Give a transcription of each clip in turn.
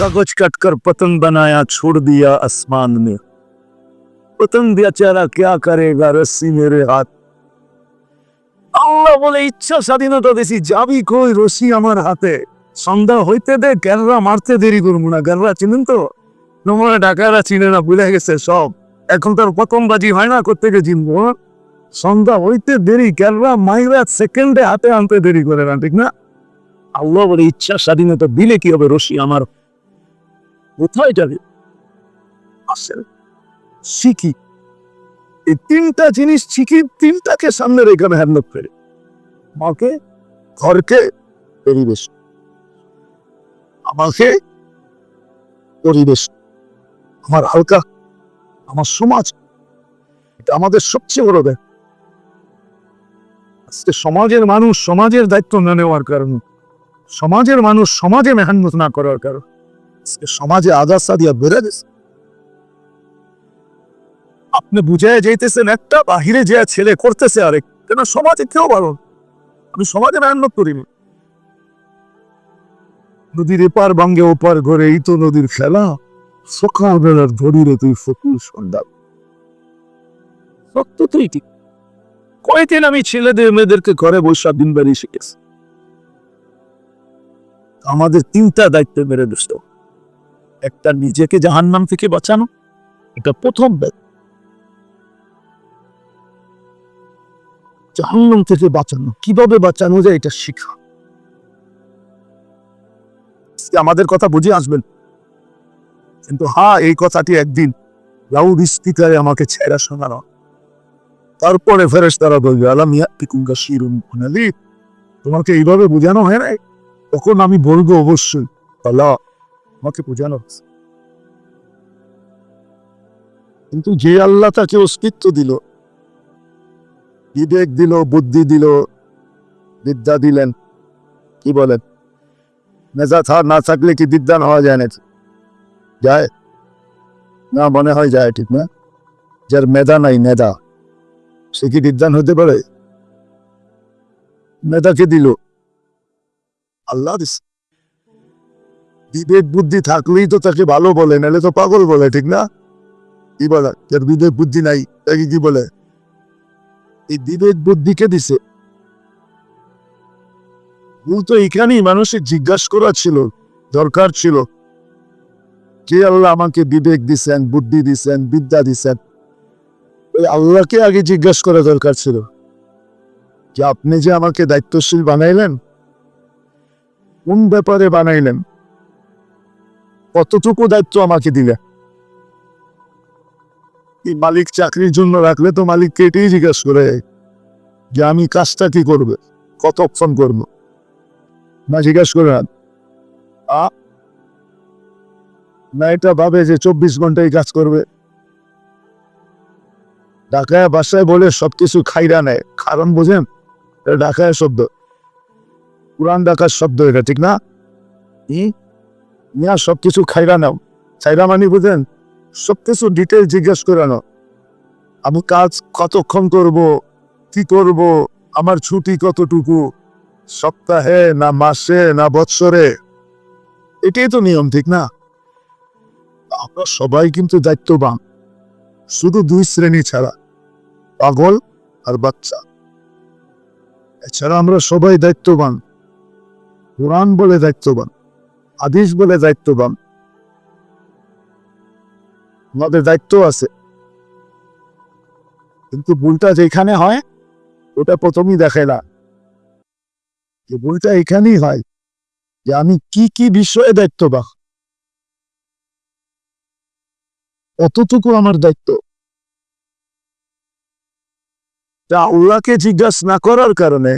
कागज कट कर पतंग बनाया छोड़ दिया आसमान में पतंग बेचारा क्या करेगा रस्सी मेरे हाथ আল্লাহ বলে ইচ্ছা স্বাধীনতা দিছি যাবি কই রশি আমার হাতে সন্ধ্যা হইতে দে গ্যাররা মারতে দেরি করবো না গ্যাররা চিনেন তো তোমরা ডাকারা চিনে না ভুলে গেছে সব এখন তার প্রথম বাজি হয় না কোথেকে চিনবো হ্যাঁ? সন্ধ্যা হইতে দেরি গ্যাররা মাইরা সেকেন্ডে হাতে আনতে দেরি করে না ঠিক না আল্লাহ বলে ইচ্ছা স্বাধীনতা দিলে কি হবে রশি আমার কোথায় যাবে? আসেন। শিখি। এই তিনটা জিনিস শিখি, তিনটাকে সামনে রেখে মেহনত করে। মাকে, ঘরকে, পরিবেশ। আমাকে, পরিবেশ। আমার হালকা, আমার সমাজ। এটা আমাদের সবচেয়ে বড় দেয় আজকে সমাজের মানুষ সমাজের দায়িত্ব না নেওয়ার কারণে, সমাজের মানুষ সমাজে মেহনত না করার কারণ। আজকে সমাজে আজাদ সাদিয়া বেড়ে গেছে আপনি বুঝাই যেতেছেন একটা বাহিরে যে ছেলে করতেছে আরেক কেন সমাজে কেউ বারণ আমি সমাজে মেহনত করি নদীর এপার ভাঙ্গে ওপার ঘরে এই তো নদীর খেলা। সকালবেলার ধরিরে তুই ফকুল সন্ধ্যা। সত্য তুই ঠিক। কয়েকদিন আমি ছেলেদের মেয়েদেরকে ঘরে বসা দিন বাড়ি শিখেছি। আমাদের তিনটা দায়িত্ব মেরে দোস্ত একটা নিজেকে জাহান্নাম থেকে বাঁচানো। এটা প্রথম জাহান্নাম থেকে বাঁচানো। কীভাবে বাঁচানো যায় এটা শিখা। আমাদের কথা বুঝে আসবেন। কিন্তু হ্যাঁ এই কথাটি একদিন লাউড স্পিকারে আমাকে ছেড়া শোনানো। তারপরে ফেরেস তারা বলবে, আলাম ইয়াতিকুঙ্গা শিরুন খুনালি তোমাকে এইভাবে বোঝানো হয় নাই। তখন আমি বলব অবশ্যই, আল্লাহ আমাকে বোঝানো হয়েছে। কিন্তু যে আল্লাহ তাকে অস্তিত্ব দিল, বিবেক দিল, বুদ্ধি দিল, বিদ্যা দিলেন, কি বলেন? নেশা থার না থাকলে কি বিদ্যান হওয়া যায় না যায়। না মনে হয় যায় ঠিক না? যার মেধা নাই মেধা সে কি বিদ্যান হতে পারে? মেধাকে দিল। আল্লাহ দিস বিবেক বুদ্ধি থাকলেই তো তাকে ভালো বলে, নাহলে তো পাগল বলে, ঠিক না? কি বলে? যার বিবেক বুদ্ধি নাই, তাকে কি বলে? এই বিবেক বুদ্ধিকে দিছে? ভুল তো এখানেই মানুষের জিজ্ঞাসা করা ছিল, দরকার ছিল। কে আল্লাহ আমাকে বিবেক দিছেন, বুদ্ধি দিছেন, বিদ্যা দিছেন? ওই আল্লাহকে আগে জিজ্ঞাসা করা দরকার ছিল। যে আপনি যে আমাকে দায়িত্বশীল বানাইলেন, কোন ব্যাপারে বানাইলেন? কতটুকু দায়িত্ব আমাকে দিলে? এই মালিক চাকরির জন্য রাখলে তো মালিককে এটাই জিজ্ঞাসা করে যে আমি কাজটা কি করবে? কতক্ষণ করব? না জিজ্ঞাসা করে না। এটা ভাবে যে চব্বিশ ঘন্টাই কাজ করবে। ঢাকায় বাসায় বলে সবকিছু খাইরা নেয়। কারণ বোঝেন ঢাকায় শব্দ। পুরান ঢাকার শব্দ এটা, ঠিক না? মিয়া সবকিছু খাইরা নাও। খাইরা মানে বুঝেন? সব কিছু ডিটেল জিজ্ঞেস করে নাও। আমি কাজ কতক্ষণ করব? কি করব? আমার ছুটি কতটুকু? সপ্তাহে না মাসে না বৎসরে? এটাই তো নিয়ম, ঠিক না? আমরা সবাই কিন্তু দায়িত্ববান। শুধু দুই শ্রেণি ছাড়া, পাগল আর বাচ্চা। এছাড়া আমরা সবাই দায়িত্ববান। কোরআন বলে দায়িত্ববান। আদিস বলে দায়িত্ববান। আমাদের দায়িত্ব আছে। কিন্তু ভুলটা যেখানে হয়, ওটা প্রথমেই দেখে না যে ভুলটা এখানেই হয়, যে আমি কি কি বিষয়ে দায়িত্ববান। অতটুকু আমার দায়িত্ব। তা আল্লাহকে জিজ্ঞাসা না করার কারণে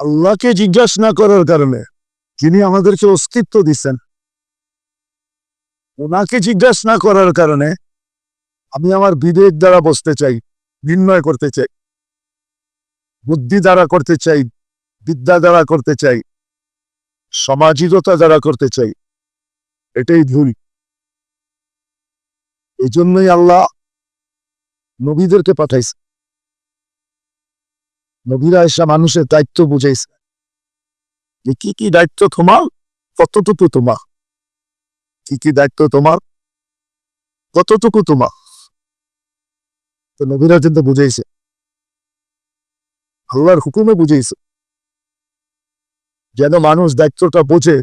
আল্লাহকে জিজ্ঞাসা না করার কারণে যিনি আমাদেরকে অস্তিত্ব দিচ্ছেন, ওনাকে জিজ্ঞাসা না করার কারণে আমি আমার বিবেক দ্বারা বসতে চাই, নির্ণয় করতে চাই, বুদ্ধি দ্বারা করতে চাই, বিদ্যা দ্বারা করতে চাই সামাজিকতা দ্বারা করতে চাই, এটাই ভুল। এই জন্যই আল্লাহ নবীদেরকে পাঠাইছে। নবীরা এসা মানুষের দায়িত্ব বুঝাইছে। যে কি কি দায়িত্ব তোমার? কতটুকু তোমার? কি কি দায়িত্ব তোমার? কতটুকু তোমার? তো নবীরা কিন্তু বুঝেছে আল্লাহর হুকুমে বুঝেছে যেন মানুষ দায়িত্বটা বোঝে।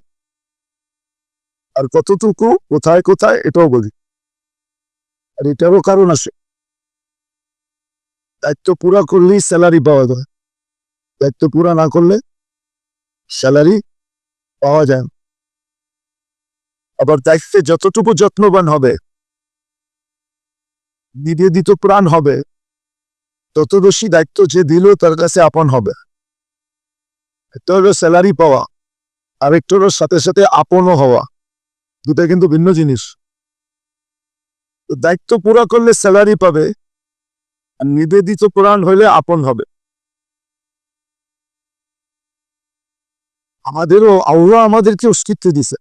আর কতটুকু, কোথায় কোথায়, এটাও বলি আর এটারও কারণ আছে। দায়িত্ব পুরা করলেই স্যালারি পাওয়া যায়। দায়িত্ব পুরা না করলে স্যালারি পাওয়া যায়। আবার দায়িত্বে যতটুকু যত্নবান হবে, নিবেদিত প্রাণ হবে, তত বেশি দায়িত্ব যে দিল তার কাছে আপন হবে। একটা হলো স্যালারি পাওয়া আর একটা হলো সাথে সাথে আপনও হওয়া দুটা কিন্তু ভিন্ন জিনিস। দায়িত্ব পুরা করলে স্যালারি পাবে নিবেদিত প্রাণ হইলে আপন হবে। আমাদেরও, আল্লাহ আমাদেরকে অস্তিত্ব দিছে।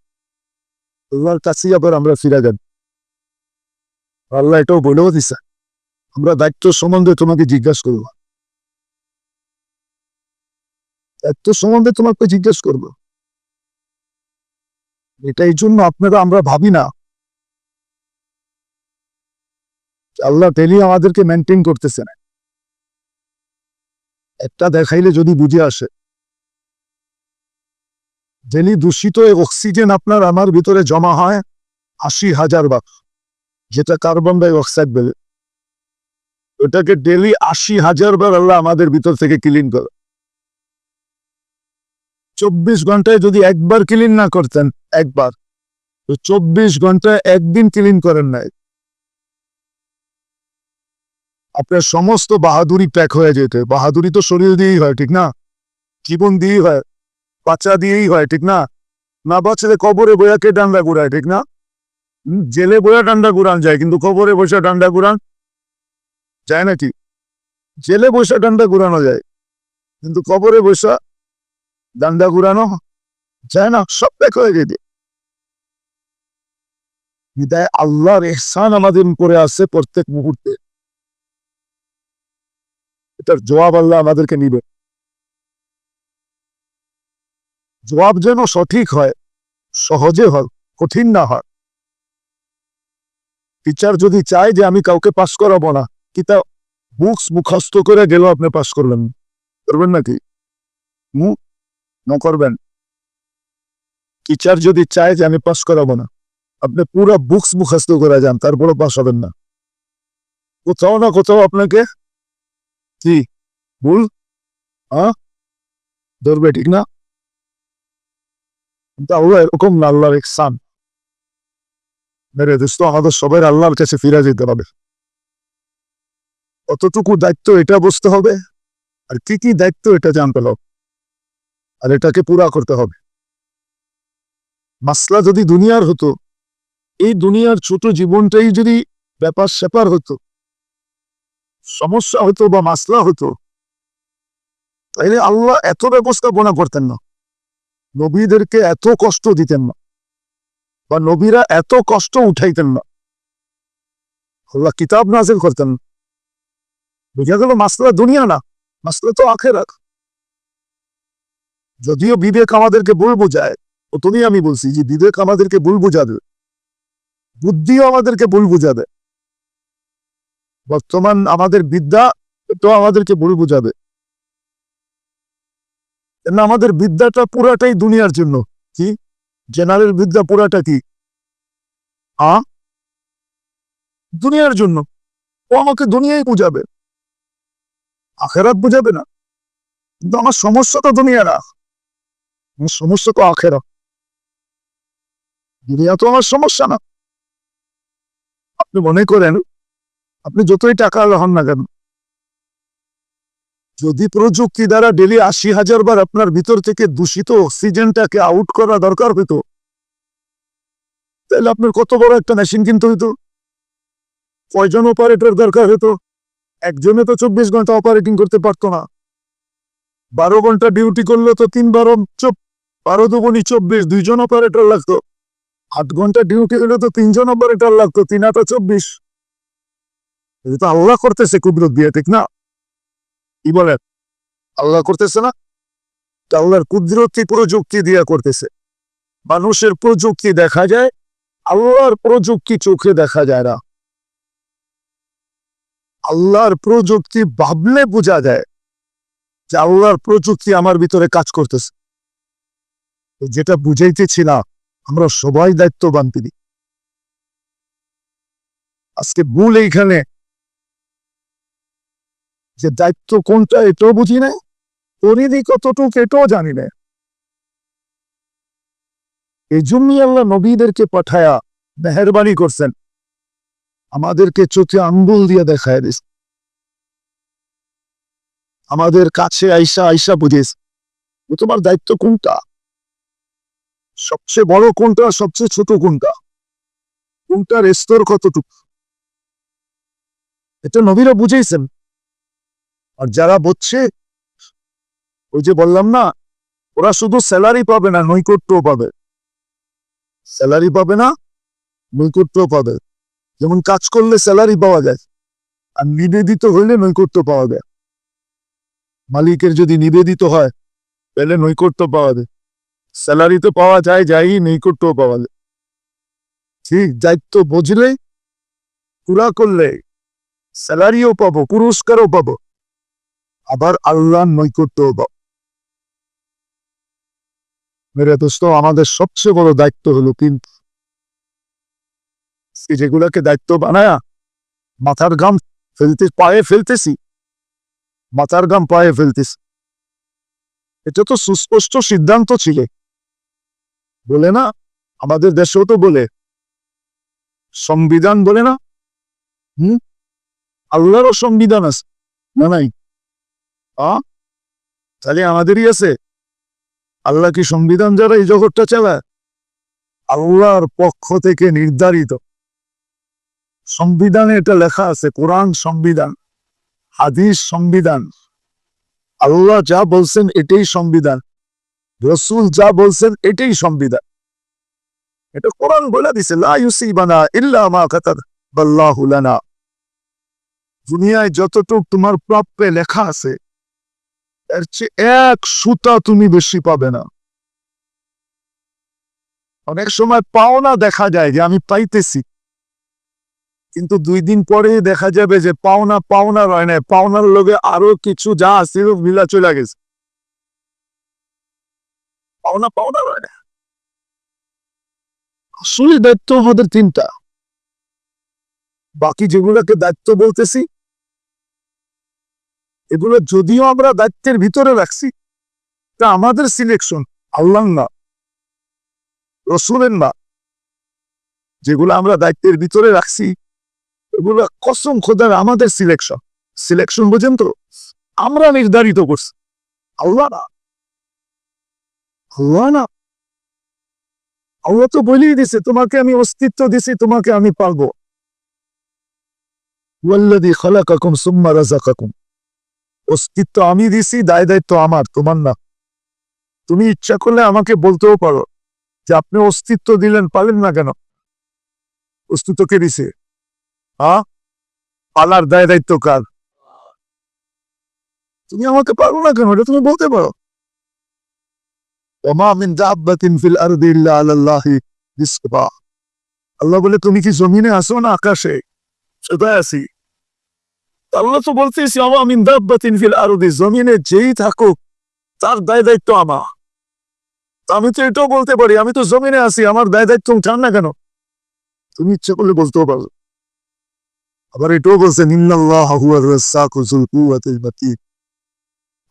আল্লাহর কাছেই আবার আমরা ফিরে যাব আল্লাহ এটাও বলেও দিছে, আমরা দায়িত্ব সম্বন্ধে তোমাকে জিজ্ঞাসা করব। দায়িত্ব সম্বন্ধে তোমাকে জিজ্ঞেস করব। এটা এই জন্য আপনারা, আমরা ভাবি না আল্লাহ ডেলি আমাদেরকে মেনটেন করতেছে না। একটা দেখাইলে যদি বুঝে আসে। ডেলি দূষিত অক্সিজেন আপনার আমার ভিতরে জমা হয় আশি হাজার বার, যেটা কার্বন ডাই অক্সাইড বলে। ওটাকে ডেলি আশি হাজার বার আল্লাহ আমাদের ভিতর থেকে ক্লিন করে। চব্বিশ ঘন্টায় যদি একবার ক্লিন না করতেন, একবার, তো চব্বিশ ঘন্টায় একদিন ক্লিন করেন নাই। আপনার সমস্ত বাহাদুরি প্যাক হয়ে যেত। বাহাদুরি তো শরীর দিয়েই হয়, ঠিক না? জীবন দিয়েই হয়, বাচ্চা দিয়েই হয়, ঠিক না? না বাচ্চালে কবরে বইয়াকে ডান্ডা ঘুরায়, ঠিক না? জেলে বইয়া ডান্ডা ঘুরান যায়, কিন্তু কবরে বসে ডান্ডা ঘুরান যায় নাকি? জেলে বসে ডান্ডা ঘুরানো যায়, কিন্তু কবরে বসা ডান্ডা ঘুরানো যায় না, সব প্যাক হয়ে যেত। আল্লাহর এহসান আমাদের উপরে আছে প্রত্যেক মুহূর্তে। এটার জবাব আল্লাহ আমাদেরকে নিবে। জবাব যেন সঠিক হয়, সহজে হয়, কঠিন না হয়। টিচার যদি চায় যে আমি কাউকে পাস করাবো না, কি তা বুকস মুখস্থ করে গেল আপনি পাস করবেন? করবেন নাকি? ন করবেন। টিচার যদি চায় যে আমি পাস করাবো না, আপনি পুরো বুকস মুখস্থ করে যান তারপরে পাস হবেন না। কোথাও না কোথাও আপনাকে কি ভুল হ্যাঁ ধরবে, ঠিক না? কিন্তু আল্লাহ এরকম না, আল্লাহর ইহসান মেরে দোস্ত আমাদের সবাই আল্লাহর কাছে ফিরে যেতে হবে। কতটুকু দায়িত্ব এটা বুঝতে হবে, আর কি কি দায়িত্ব এটা জানতে হবে, আর এটাকে পুরা করতে হবে। মাসলা যদি দুনিয়ার হতো, এই দুনিয়ার ছোট জীবনটাই যদি ব্যাপার স্যাপার হতো সমস্যা হতো বা মাসলা হতো তাইলে আল্লাহ এত ব্যবস্থাপনা করতেন না। নবীদেরকে এত কষ্ট দিতেন না, বা নবীরা এত কষ্ট উঠাইতেন না। আল্লাহ কিতাব নাজিল করতেন বুঝা গেল, মাসলা দুনিয়া না, মাসলা তো আখেরাত। যদিও বিবেক আমাদেরকে ভুল বোঝায়, প্রথমেই আমি বলছি যে বিবেক আমাদেরকে ভুল বোঝাবে। বুদ্ধিও আমাদেরকে ভুল বোঝাবে। বর্তমান আমাদের বিদ্যা তো আমাদেরকে ভুল বোঝাবে। না আমাদের বিদ্যাটা পুরাটাই দুনিয়ার জন্য। কি? জেনারেল বিদ্যা পুরাটা কি? আ? দুনিয়ার জন্য। ও আমাকে দুনিয়াই বুঝাবে। আখেরাত বুঝাবে না। কিন্তু আমার সমস্যা তো দুনিয়া না আমার সমস্যা তো আখেরা। দুনিয়া তো আমার সমস্যা না। আপনি মনে করেন আপনি যতই টাকা হন না কেন, যদি প্রযুক্তি দ্বারা ডেলি আশি হাজার বার আপনার ভিতর থেকে দূষিত অক্সিজেনটাকে আউট করা দরকার হতো তাহলে আপনার কত বড় একটা মেশিন কিনতে হইতো? কয়জন অপারেটর দরকার হতো একজনে তো চব্বিশ ঘণ্টা অপারেটিং করতে পারতো না। বারো ঘণ্টা ডিউটি করলে তো তিন বারো চোপ বারো দুগুনি চব্বিশ, দুইজন অপারেটর লাগতো। আট ঘণ্টা ডিউটি হলে তো তিনজন অপারেটর লাগতো, তিন আটা চব্বিশ। এটা আল্লাহ করতেছে কুদরত দিয়ে, ঠিক না? কি বলেন? আল্লাহ করতেছে না? আল্লাহর কুদরতি প্রযুক্তি দিয়া করতেছে। মানুষের প্রযুক্তি দেখা যায়, আল্লাহর প্রযুক্তি চোখে দেখা যায় না। আল্লাহর প্রযুক্তি ভাবলে বোঝা যায় যে আল্লাহর প্রযুক্তি আমার ভিতরে কাজ করতেছে। যেটা বুঝাইতেছি না, আমরা সবাই দায়িত্ববান তিনি। আজকে ভুল এইখানে যে দায়িত্ব কোনটা এটাও বুঝি না পরিধি কতটুকু এটাও জানি না এই জন্যই আল্লাহ নবীদেরকে পাঠায়া মেহরবানি করছেন। আমাদেরকে চোখে আঙ্গুল দিয়ে দেখায় দিস। আমাদের কাছে আইসা আইসা বুঝিস তোমার দায়িত্ব কোনটা? সবচেয়ে বড় কোনটা, সবচেয়ে ছোট কোনটা? কোনটার স্তর কতটুকু? এটা নবীরা বুঝেছেন আর যারা বুঝছে ওই যে বললাম না, ওরা শুধু স্যালারি পাবে না, নৈকট্যও পাবে। স্যালারি পাবে না, নৈকট্যও পাবে। যেমন কাজ করলে স্যালারি পাওয়া যায়, আর নিবেদিত হইলে নৈকট্য পাওয়া যায়। মালিকের যদি নিবেদিত হয়, তাহলে নৈকট্য পাওয়া যায়। স্যালারি তো পাওয়া যায়, যাই, নৈকট্যও পাওয়া যায়। ঠিক, দায়িত্ব বুঝলে, পুরা করলে স্যালারিও পাবো, পুরস্কারও পাবো। আবার আল্লাহর নৈকট্যও পাবো মেরে দোস্ত, আমাদের সবচেয়ে বড় দায়িত্ব হলো কিন্তু যেগুলাকে দায়িত্ব বানায়া মাথার গাম ফেলতে, পায়ে ফেলতেছি। মাথার গাম পায়ে ফেলতেছি। এটা তো সুস্পষ্ট সিদ্ধান্ত ছিল। বলে না? আমাদের দেশেও তো বলে। সংবিধান বলে না? হুম? আল্লাহরও সংবিধান আছে। না, নাই? তাহলে আমাদেরই আছে। আল্লাহ কি সংবিধান যারা এই জগৎটা চালায়? আল্লাহর পক্ষ থেকে নির্ধারিত। সংবিধানে এটা লেখা আছে, কোরআন সংবিধান, হাদিস সংবিধান। আল্লাহ যা বলছেন এটাই সংবিধান। রসুল যা বলছেন এটাই সংবিধান। এটা কোরআন বলে দিছে দুনিয়ায় যতটুক তোমার প্রাপ্যে লেখা আছে এর চেয়ে এক সুতা তুমি বেশি পাবে না। অনেক সময় পাওনা দেখা যায় যে আমি পাইতেছি। কিন্তু দুই দিন পরে দেখা যাবে যে পাওনা পাওনা রয় না পাওনার লোকে আরও কিছু যা আসছিল মিলা চলে গেছে। পাওনা পাওনা রয় না আসলে দায়িত্ব আমাদের তিনটা। বাকি যেগুলোকে দায়িত্ব বলতেছি এগুলো যদিও আমরা দায়িত্বের ভিতরে রাখছি, তা আমাদের সিলেকশন আল্লাহ না রসুলের না যেগুলো আমরা দায়িত্বের ভিতরে রাখছি, এগুলো কসম খোদার আমাদের সিলেকশন সিলেকশন বোঝেন তো, আমরা নির্ধারিত করছি আল্লাহ না আল্লাহ না আল্লাহ তো বলেই দিছে, তোমাকে আমি অস্তিত্ব দিছি, তোমাকে আমি পালবো ওয়াল্লাযী খালাকাকুম সুম্মা রাযাকাকুম। অস্তিত্ব আমি দিছি, দায় দায়িত্ব আমার, তোমার না। তুমি ইচ্ছা করলে আমাকে বলতেও পারো যে আপনি অস্তিত্ব দিলেন, পালেন না কেন? অস্তিত্ব কে দিছে। হ্যাঁ পালার দায় দায়িত্ব কার? তুমি আমাকে পারো না কেন? এটা তুমি বলতে পারো। আল্লাহ বলে, তুমি কি জমিনে আসো না আকাশে? সেটাই আছি। আল্লাহ তো বলতেছি আমা মিন দাব্বাতিন ফিল আরদি, জমিনে যেই থাকুক, তার দায় দায়িত্ব আমার আমি তো এটাও বলতে পারি, আমি তো জমিনে আছি, আমার দায় দায়িত্ব চান না কেন? তুমি ইচ্ছে করলে বলতেও পারো। আবার এটাও বলছে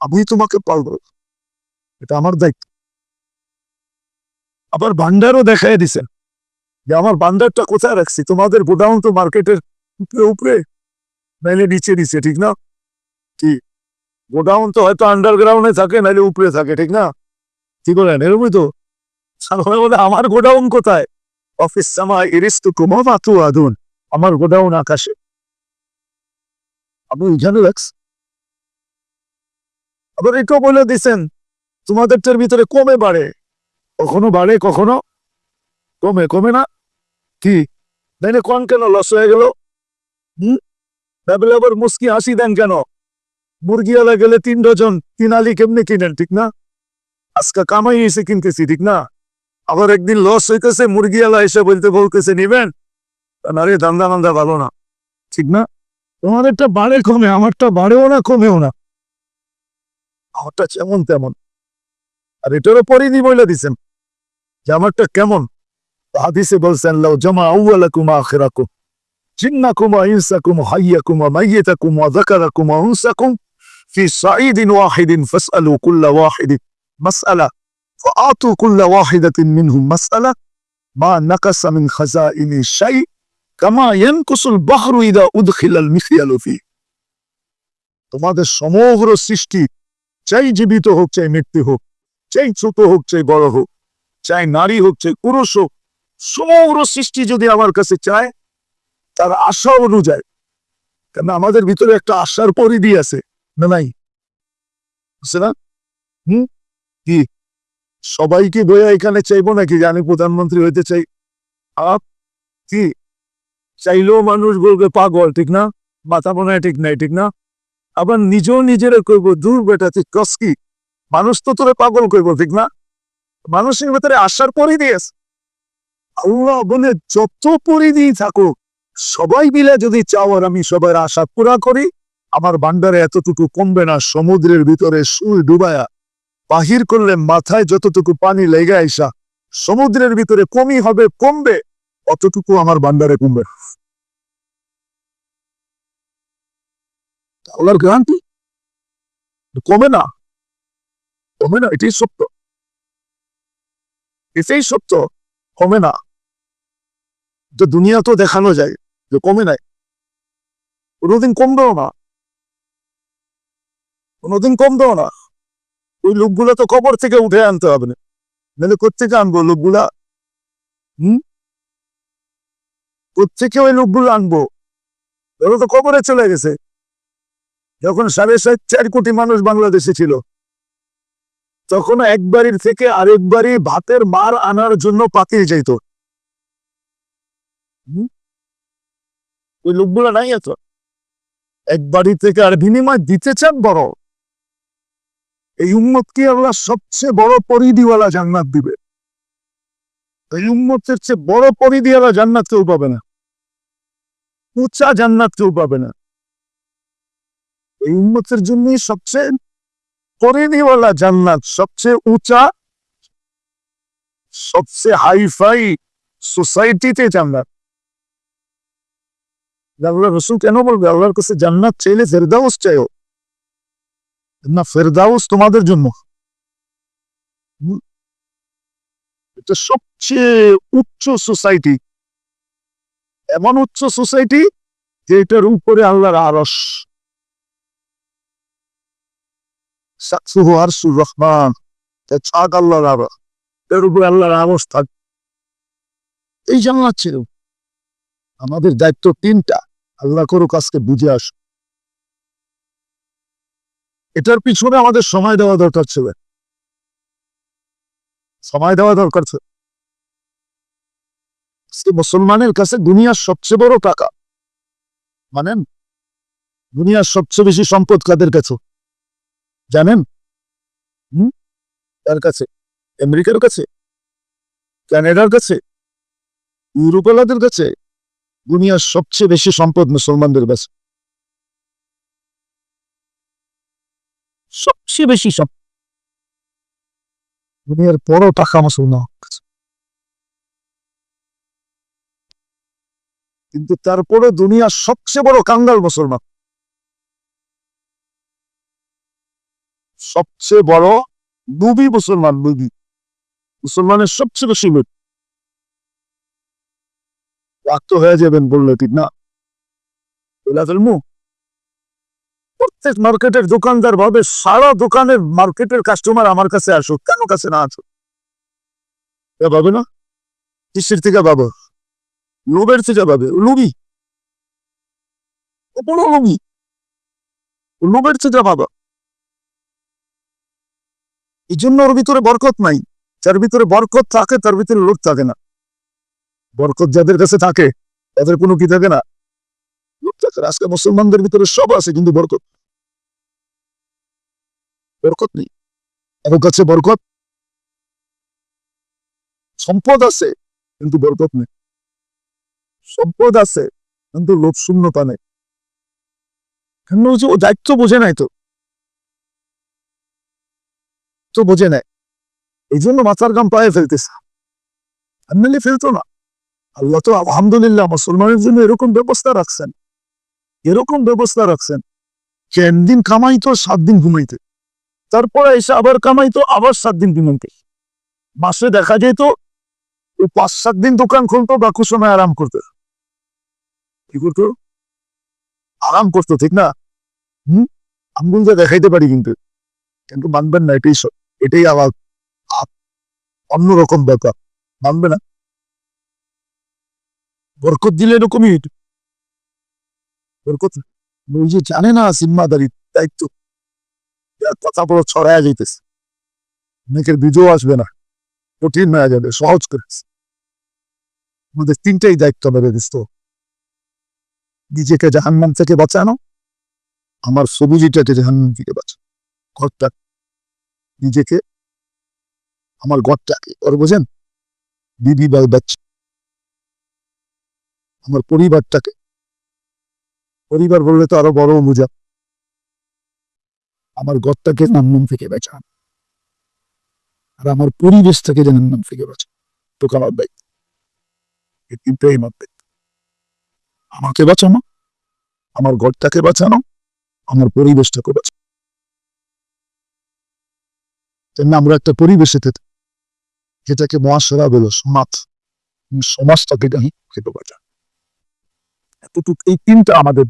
আমি তোমাকে পালবো এটা আমার দায়িত্ব। আবার ভান্ডারও দেখাই দিছেন যে আমার ভান্ডারটা কোথায় রাখছি? তোমাদের গোডাউন তো মার্কেটের উপরে উপরে নাইলে নিচে নিচে ঠিক না? ঠিক গোডাউন তো হয়তো আন্ডারগ্রাউন্ডে থাকে, নাইলে উপরে থাকে, ঠিক না? কি বলেন এরকমই তো? বলে আমার গোডাউন কোথায়? অফিস সামা ইরিস তো কুমা তু আদুন, আমার গোডাউন আকাশে। আপনি ওইখানে রাখস আবার এটাও বলে দিছেন, তোমাদেরটার ভিতরে কমে বাড়ে। কখনো বাড়ে, কখনো কমে কমে না? কি? নাইলে কোন কেন লস হয়ে গেল? হুম? ভাবলে আবার মুসকি হাসি দেন কেন? মুরগিওয়ালা গেলে তিন ডজন, তিন আলি কেমনি কিনেন, ঠিক না? আজকে কামাই এসে কিনতেছি, ঠিক না? আবার একদিন লস হইতেছে মুরগি আলা এসে বলতে বলতেছে, নিবেন? না রে দান্দা মান্দা ভালো না, ঠিক না? তোমাদেরটা বাড়ে কমে, আমারটা বাড়েও না, কমেও না। আমারটা যেমন তেমন। আর এটারও পরেই বলে দিছেন। যে আমারটা কেমন? হাদিসে বলছেন, লাউ জামা আউয়ালাকুম আখিরাকুম। জিন্নাকুম ওয়া ইনসাকুম হাইয়াকুম ওয়া মাইয়াতাকুম ওয়া যাকারাকুম ওয়া উনসাকুম في صعيد واحد فاسألوا كل واحد مسألة فأعطوا كل واحدة منهم مسألة ما نقص من خزائن شيء كما ينقص البحر إذا أدخل المخيل فيه তোমাদের সমগ্র সৃষ্টি চাই জীবিত হোক চাই মৃত্যু হোক চাই ছোট হোক চাই বড় হোক চাই নারী হোক চাই পুরুষ হোক সমগ্র সৃষ্টি যদি আমার কাছে চায় তার আশা অনুযায়ী। কেন আমাদের ভিতরে একটা আশার পরিধি আছে, না নাই? বুঝছে না? হুম? কি? সবাইকে বইয়া এখানে চাইব নাকি? যে আমি প্রধানমন্ত্রী হইতে চাই। আপ? কি? চাইলেও মানুষ বলবে পাগল, ঠিক না? মাথা মনে ঠিক নাই, ঠিক না? আবার নিজেও নিজেরা কইব, দূর বেটা, তুই কস কি? মানুষ তো তোরে পাগল কইব, ঠিক না? মানুষের ভেতরে আশার পরিধি আছে। আল্লাহ বলে, যত পরিধি থাকুক সবাই মিলে যদি চাও আর আমি সবার আশা পুরা করি, আমার বান্ডারে এতটুকু কমবে না, সমুদ্রের ভিতরে সুই ডুবায়া। বাহির করলে মাথায় যতটুকু পানি লেগে আইসা, সমুদ্রের ভিতরে কমই হবে, কমবে, অতটুকু আমার বান্ডারে কমবে গ্যারান্টি কমে না। কমে না, এটাই সত্য। এটাই সত্য, কমে না। তো দুনিয়া তো দেখানো যায়। যে কমে নাই। কোনোদিন কমবেও না। কোনোদিন কমবেও না। ওই লোকগুলো তো কবর থেকে উঠে আনতে হবে না। নাহলে কোথেকে আনব লোকগুলা? হুম? কোথেকে ওই লোকগুলো আনব? ওরা তো কবরে চলে গেছে। যখন সাড়ে সাত, চার কোটি মানুষ বাংলাদেশে ছিল, তখন এক বাড়ির থেকে আরেক বাড়ি ভাতের মার আনার জন্য পাকিয়ে যাইত? ওই লোকগুলো নাই এত? এক বাড়ি থেকে আর বিনিময় দিতে চান বড়। এই উম্মতকে আল্লাহ সবচেয়ে বড় পরিধিওয়ালা জান্নাত দিবে? এই উম্মতের চেয়ে বড় পরিধিওয়ালা জান্নাত কেউ পাবে না। উঁচা জান্নাত কেউ পাবে না। এই উম্মতের জন্যই সবচেয়ে পরিধিওয়ালা জান্নাত, সবচেয়ে উঁচা, সবচেয়ে হাইফাই সোসাইটিতে জান্নাত। আল্লাহ রসুল কেন বলবে? আল্লাহর কাছে জান্নাত চাইলে ফেরদাউস চাইও। না, ফেরদাউস তোমাদের জন্য। এটা সবচেয়ে উচ্চ সোসাইটি। এমন উচ্চ সোসাইটি যে এটার উপরে আল্লাহর আরস সাকসুহু আরসুর রহমান। ছাদ আল্লাহর আরস এর উপরে আল্লাহর আরস থাক। এই জান্নাত ছিল আমাদের দায়িত্ব তিনটা। আল্লাহ করুক, আজকে বুঝে আস এটার পিছনে আমাদের সময় দেওয়া দরকার ছিল। সময় দেওয়া দরকার ছিল। মুসলমানের কাছে দুনিয়ার সবচেয়ে বড় টাকা। মানেন? দুনিয়ার সবচেয়ে বেশি সম্পদ কাদের কাছে? জানেন? কার কাছে? আমেরিকার কাছে? কানাডার কাছে? ইউরোপালাদের কাছে? দুনিয়ার সবচেয়ে বেশি সম্পদ মুসলমানদের কাছে সবচেয়ে বেশি সব দুনিয়ার বড় টাকা মুসলমান। কিন্তু তারপরে দুনিয়ার সবচেয়ে বড় কাঙ্গাল মুসলমান। সবচেয়ে বড় নবী মুসলমান, নবী। মুসলমানের সবচেয়ে বেশি লোক রাক্ত হয়ে যাবেন বললে ঠিক না। প্রত্যেক মার্কেটের দোকানদার ভাবে সারা দোকানের মার্কেটের কাস্টমার আমার কাছে আসুক, কেন কাছে না আসুক? ভাবে না? কিসের থেকে পাবো লোভের থেকে লোভী। ও বড় লোভী। লোভের থেকে পাবা এই জন্য ওর ভিতরে বরকত নাই। যার ভিতরে বরকত থাকে, তার ভিতরে লোভ থাকে না। বরকত যাদের কাছে থাকে, তাদের কোনো কি থাকে না? আজকে মুসলমানদের ভিতরে সব আছে কিন্তু বরকত। বরকত নেই। কারও কাছে বরকত? সম্পদ আছে, কিন্তু বরকত নেই। সম্পদ আছে, কিন্তু লোভ শূন্যতা নেই। কেন বলছে ও দায়িত্ব বোঝে নাই তো? বোঝে নাই। এই জন্য মাথার গাম পায়ে ফেলতেছে। এমনি ফেলতো না। আল্লাহ তো আলহামদুলিল্লাহ মুসলমানের জন্য এরকম ব্যবস্থা রাখছেন। এরকম ব্যবস্থা রাখছেন যে একদিন কামাইতো সাত দিন ঘুমাইতে। তারপরে এসে আবার কামাইতো আবার সাত দিন ঘুমাইতে। মাসে দেখা যেত ওই পাঁচ, সাত দিন দোকান খুলতো, বাকি সময় আরাম করতো। কি করতো? আরাম করতো, ঠিক না? হম? আঙ্গুল দিয়ে দেখাইতে পারি কিন্তু। কিন্তু মানবেন না, এটাই এটাই আবার অন্যরকম ব্যাপার। মানবে না? বরকত দিলে এরকমই হইতো। বরকত ওই যে জানে না জিম্মাদারি দায়িত্ব কথা বড় ছড়ায়া যাইতেছে। অনেকের বিজয় আসবে না। কঠিন হয়ে যাবে, সহজ করে। আমাদের তিনটাই দায়িত্ব মেরে দিস তো নিজেকে জাহান্নাম থেকে বাঁচানো, আমার সবুজিটাকে জাহান্নাম থেকে বাঁচানো। ঘরটা, নিজেকে, আমার ঘরটাকে ওর বোঝেন, বিবি বা বাচ্চা। আমার পরিবারটাকে। পরিবার বললে তো আরও বড় বুঝা আমার ঘরটাকে জাহান্নাম থেকে বাঁচান। আর আমার পরিবেশটাকে জাহান্নাম থেকে বাঁচান। তো আমার দায়িত্ব এই তিনটাই আমাকে বাঁচানো, আমার ঘরটাকে বাঁচানো, আমার পরিবেশটাকে বাঁচানো। তেমনি আমরা একটা পরিবেশে থাকি যেটাকে মহাসেরা বলো সমাজ, সমাজটাকে জানি খেতে বাঁচা এতটুকু, এই তিনটা আমাদের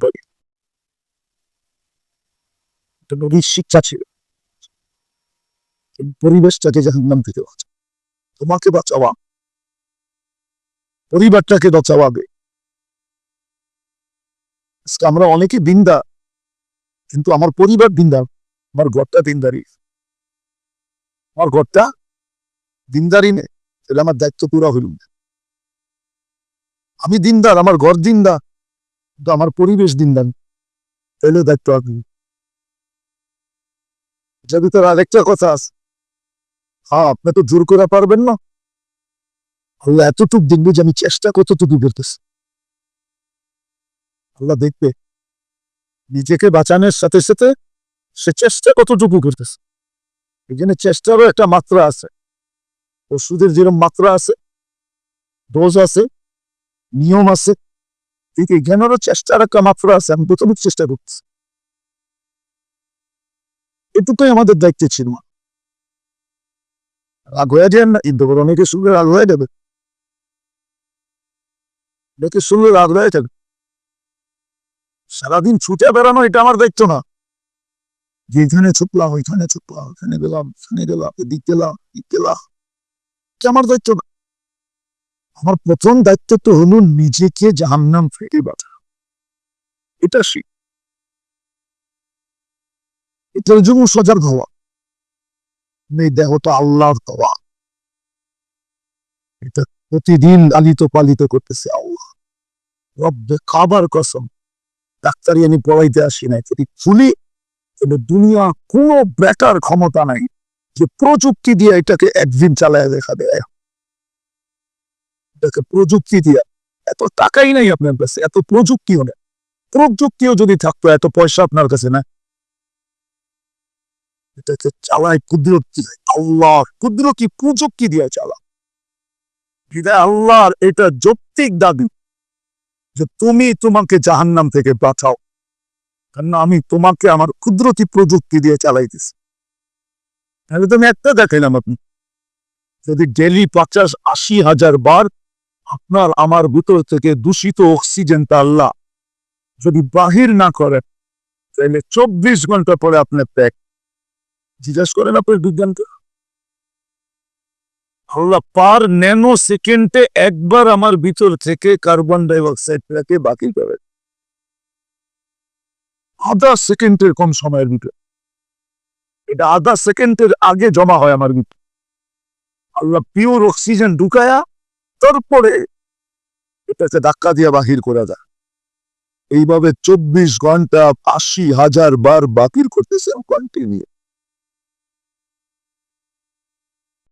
এটা নদীর শিক্ষা ছিল। পরিবেশটাকে জাহান্নাম থেকে বাঁচা তোমাকে বাঁচাওয়া। পরিবারটাকে বাঁচাওয়া আজকে আমরা অনেকে দিনদার, কিন্তু আমার পরিবার দিনদার, আমার ঘরটা দিনদারি। আমার ঘরটা দিনদারি নেই তাহলে আমার দায়িত্ব পুরা হইল না। আমি দিনদার, আমার ঘর দিনদার। কিন্তু আমার পরিবেশ দিনদার তাহলে দায়িত্ব আপনি এটার ভিতরে আরেকটা কথা আছে। হ্যাঁ আপনি তো জোর করে পারবেন না। আল্লাহ এতটুকু দেখবে যে আমি চেষ্টা কতটুকু করতেছি। আল্লাহ দেখবে, নিজেকে বাঁচানোর সাথে সাথে সে চেষ্টা কতটুকু করতেছে। এই জন্য চেষ্টারও একটা মাত্রা আছে। ওষুধের যেরকম মাত্রা আছে, ডোজ আছে, নিয়ম আছে ঠিক এখানেরও চেষ্টার একটা মাত্রা আছে আমি প্রথমে চেষ্টা করতেছি এটুকুই আমাদের দায়িত্ব ছিল রাগ হয়ে যায় না কিন্তু অনেকে শুনলে রাগ হয়ে যাবে অনেকে শুনলে রাগ হয়ে যাবে সারাদিন ছুটে বেড়ানো এটা আমার দায়িত্ব না যে এখানে ছুটলাম ওইখানে ছুটলাম ওইখানে গেলাম ওখানে গেলাম এদিক গেলাম এদিক গেলাম এটা আমার দায়িত্ব না আমার প্রথম দায়িত্ব তো হলো নিজেকে জাহান্নাম থেকে বাঁচা এটা শিখ এটার জন্য সজাগ হওয়া। এই দেহ তো আল্লাহর দেওয়া। এটা প্রতিদিন লালিত পালিত করতেছে আল্লাহ। রব্বে খাবার কসম, ডাক্তারি আমি পড়াইতে আসি নাই। যদি শুনি তাহলে দুনিয়া কোনো বেটার ক্ষমতা নাই যে প্রযুক্তি দিয়ে এটাকে একদিন চালায় দেখা এটাকে প্রযুক্তি দিয়ে। এত টাকাই নাই আপনার কাছে, এত প্রযুক্তিও নেই। প্রযুক্তিও যদি থাকতো, এত পয়সা আপনার কাছে না এটাকে চালায় কুদরতি আল্লাহ কুদরতি প্রযুক্তি দিয়ে চালা আল্লাহর এটা যৌক্তিক দাবি যে তুমি তোমাকে জাহান্নাম থেকে বাঁচাও। কারণ আমি তোমাকে আমার কুদরতি প্রযুক্তি দিয়ে চালাইতেছি তাহলে তুমি একটা দেখাইলাম আপনি। যদি ডেলি পঞ্চাশ আশি হাজার বার আপনার আমার ভিতর থেকে দূষিত অক্সিজেনটা আল্লাহ। যদি বাহির না করেন, তাহলে চব্বিশ ঘণ্টা পরে আপনার প্যাক জিজ্ঞাসা করেন আপনার বিজ্ঞানকে। আল্লাহ পার ন্যানো সেকেন্ডে একবার আমার ভিতর থেকে কার্বন ডাইঅক্সাইডটাকে বাকি করে। আধা সেকেন্ডের কম সময়ের ভিতরে। এটা আধা সেকেন্ডের আগে জমা হয় আমার ভিতরে। আল্লাহ পিওর অক্সিজেন ঢুকায়া তারপরে এটাকে ধাক্কা দিয়ে বাহির করা যায়। এইভাবে চব্বিশ ঘণ্টা আশি হাজার বার বাকির করতেছেন কন্টিনিউ